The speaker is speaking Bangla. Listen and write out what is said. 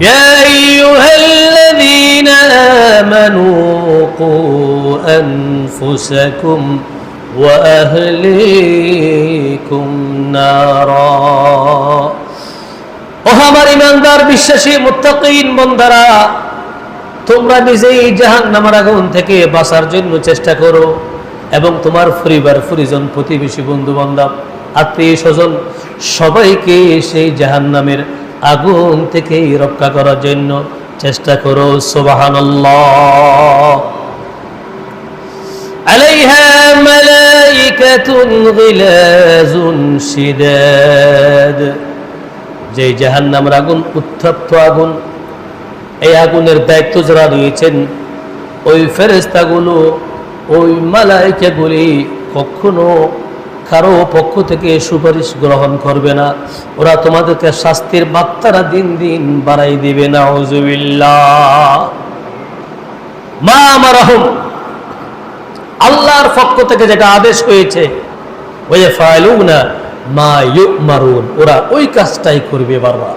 يا أيها الذين آمنوا قوا أنفسكم وأهليكم نارا ও আমার ইমানদার বিশ্বাসী মুত্তাকিন বন্দারা তোমরা নিজেই জাহান নামার আগুন থেকে বাঁচার জন্য চেষ্টা করো এবং তোমার পরিবার পরিজন প্রতিবেশী বন্ধু বান্ধব আত্মীয় স্বজন সবাইকে সেই জাহান নামের আগুন থেকে রক্ষা করার জন্য চেষ্টা করো সোবাহান عليها ملائكة غلاظ شداد যে জাহান্নামের আগুন উত্তপ্ত আগুন এই আগুনের দায়িত্ব যারা রয়েছেন ওই ফেরেস্তাগুলো ওই মালাইকাগুলি কখনো কারও পক্ষ থেকে সুপারিশ গ্রহণ করবে না। ওরা তোমাদেরকে শাস্তির মাত্রা দিন দিন বাড়াই দিবে। না মা আল্লাহর পক্ষ থেকে যেটা আদেশ হয়েছে ওরা ওই কাজটাই করবে বারবার।